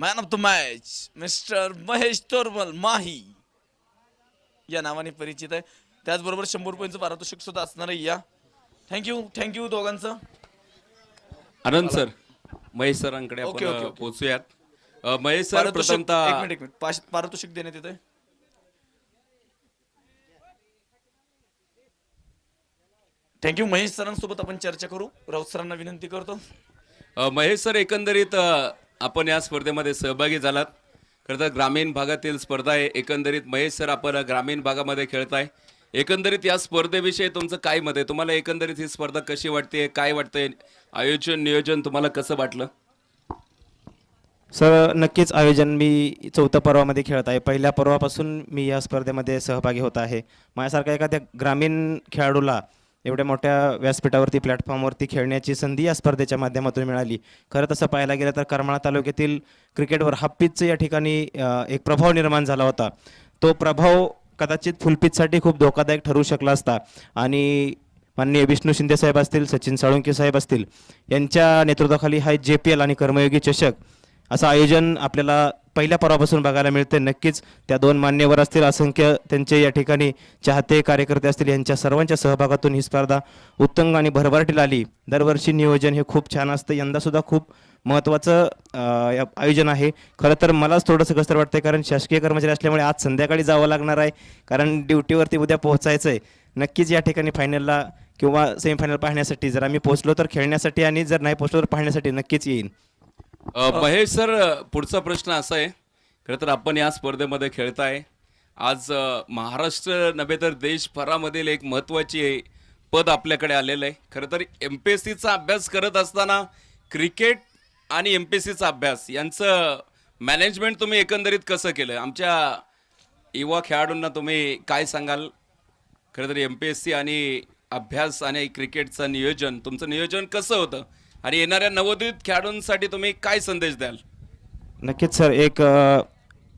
Man of the match mister Mahesh Tormal Mahi. या नावाने परिचित आहे. त्याचबरोबर शंभर रुपयांचं पारितोषिक सुद्धा असणार आहे या. थँक्यू थँक्यू दोघांचं. आनंद सर महेश सरांकडे ओके, ओके. पोहोचूयात. अ, महेश सर पारितोषिक एक प्रथमतः मिनिट एक मिनिट. पाश- पारितोषिक देण्यात येत आहे थँक्यू महेश सरांसोबत आपण चर्चा करू. राऊत सरांना विनंती करतो. अ, महेश सर एकंदरीत अ, आपण या स्पर्धेमध्ये सहभागी झालात. खरं तर ग्रामीण भागातील स्पर्धा आहे. एकंदरीत महेश सर आपण ग्रामीण भागामध्ये खेळताय. एकंदरीत या स्पर्धेविषयी तुमचं काय मत आहे? तुम्हाला एकंदरीत ही स्पर्धा कशी वाटते? काय वाटतंय? आयोजन नियोजन तुम्हाला कसं वाटलं? सर नक्कीच आयोजन मी चौथ्या पर्वामध्ये खेळत आहे. पहिल्या पर्वापासून मी या स्पर्धेमध्ये सहभागी होत आहे. माझ्यासारख्या एखाद्या ग्रामीण खेळाडूला एवढ्या मोठ्या व्यासपीठावरती प्लॅटफॉर्मवरती खेळण्याची संधी या स्पर्धेच्या माध्यमातून मिळाली. खरं तसं पाहायला गेलं तर करमाळा तालुक्यातील क्रिकेटवर हापीजचं या ठिकाणी एक प्रभाव निर्माण झाला होता. तो प्रभाव कदाचित फुलपीचसाठी खूप धोकादायक ठरू शकला असता. आणि माननीय विष्णू शिंदे साहेब असतील सचिन साळुंके साहेब असतील यांच्या नेतृत्वाखाली हा जे पी एल आणि कर्मयोगी चषक असं आयोजन आपल्याला पहिल्या पर्वापासून बघायला मिळते. नक्कीच त्या दोन मान्यवर असतील असंख्य त्यांचे या ठिकाणी चाहते कार्यकर्ते असतील यांच्या सर्वांच्या सहभागातून ही स्पर्धा उत्तंग आणि भरभराटीला आली. दरवर्षी नियोजन हे खूप छान असतं. यंदासुद्धा खूप महत्त्वाचं या- आयोजन आहे. खरं तर मलाच थोडंसं कसं वाटतंय कारण शासकीय कर्मचारी असल्यामुळे आज संध्याकाळी जावं लागणार आहे कारण ड्युटीवरती उद्या पोहोचायचं आहे नक्कीच या ठिकाणी फायनलला किंवा सेमीफायनल पाहण्यासाठी जर आम्ही पोहोचलो तर खेळण्यासाठी आणि जर नाही पोहोचलो तर पाहण्यासाठी नक्कीच येईन. महेश सर पुढचा प्रश्न असा आहे खरं तर आपण या स्पर्धेमध्ये खेळताय. आज अ, महाराष्ट्र नव्हे तर देशभरामधील एक महत्त्वाची पद आपल्याकडे आलेलं आहे. खरं तर एम पी एस सीचा अभ्यास करत असताना क्रिकेट आणि एम पी एस सीचा अभ्यास यांचं मॅनेजमेंट तुम्ही एकंदरीत कसं केलं? आमच्या युवा खेळाडूंना तुम्ही काय सांगाल? खरं तर एम पी एस सी आणि अभ्यास आणि क्रिकेटचं नियोजन तुमचं नियोजन कसं होतं? आणि येणाऱ्या नवोदित खेळाडूंसाठी तुम्ही काय संदेश द्याल? नक्कीच सर. एक अ,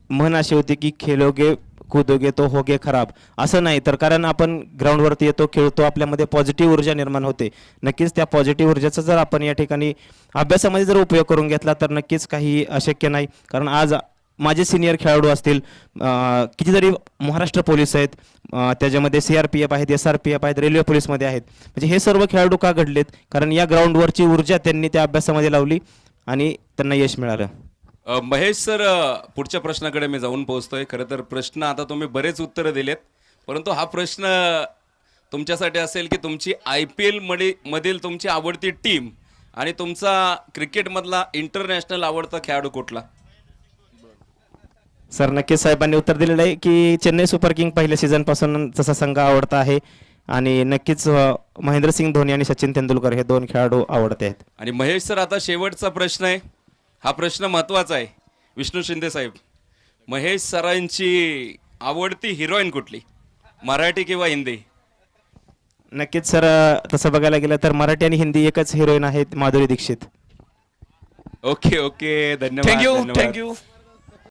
म्हण अशी होती की खेलोगे कूदोगे तो होगे खराब. असं नाही तर कारण आपण ग्राउंडवरती येतो खेळतो आपल्यामध्ये पॉझिटिव्ह ऊर्जा निर्माण होते. नक्कीच त्या पॉझिटिव्ह ऊर्जेचा जर आपण या ठिकाणी अभ्यासामध्ये जर उपयोग करून घेतला तर नक्कीच काही अशक्य नाही. कारण आज माझे सिनियर खेळाडू असतील कितीतरी महाराष्ट्र पोलीस आहेत त्याच्यामध्ये सी आर पी एफ आहेत एस आर पी एफ आहेत रेल्वे पोलीसमध्ये आहेत. म्हणजे हे सर्व खेळाडू का घडलेत? कारण या ग्राउंडवरची ऊर्जा त्यांनी त्या अभ्यासामध्ये लावली आणि त्यांना यश मिळालं. महेश सर पुढच्या प्रश्नाकडे मी जाऊन पोहोचतोय. खरं तर प्रश्न आता तुम्ही बरेच उत्तरं दिलेत परंतु हा प्रश्न तुमच्यासाठी असेल की तुमची आय पी एल मधील तुमची आवडती टीम आणि तुमचा क्रिकेटमधला इंटरनॅशनल आवडता खेळाडू कुठला? सर नक्कीच साहेबांनी उत्तर दिलेलं आहे की चेन्नई सुपर किंग पहिल्या सीझनपासून तसा संघ आवडता आहे आणि नक्कीच महेंद्रसिंग धोनी आणि सचिन तेंडुलकर हे दोन खेळाडू आवडते आहेत. आणि महेश सर आता शेवटचा प्रश्न आहे. हा प्रश्न महत्त्वाचा आहे. विष्णू शिंदे साहेब महेश सरांची आवडती हिरोईन कुठली? मराठी किंवा हिंदी? नक्कीच सर तसं बघायला गेलं तर मराठी आणि हिंदी एकच हिरोईन आहेत माधुरी दीक्षित. Okay okay. धन्यवाद थँक्यू धन्यवाद. Thank you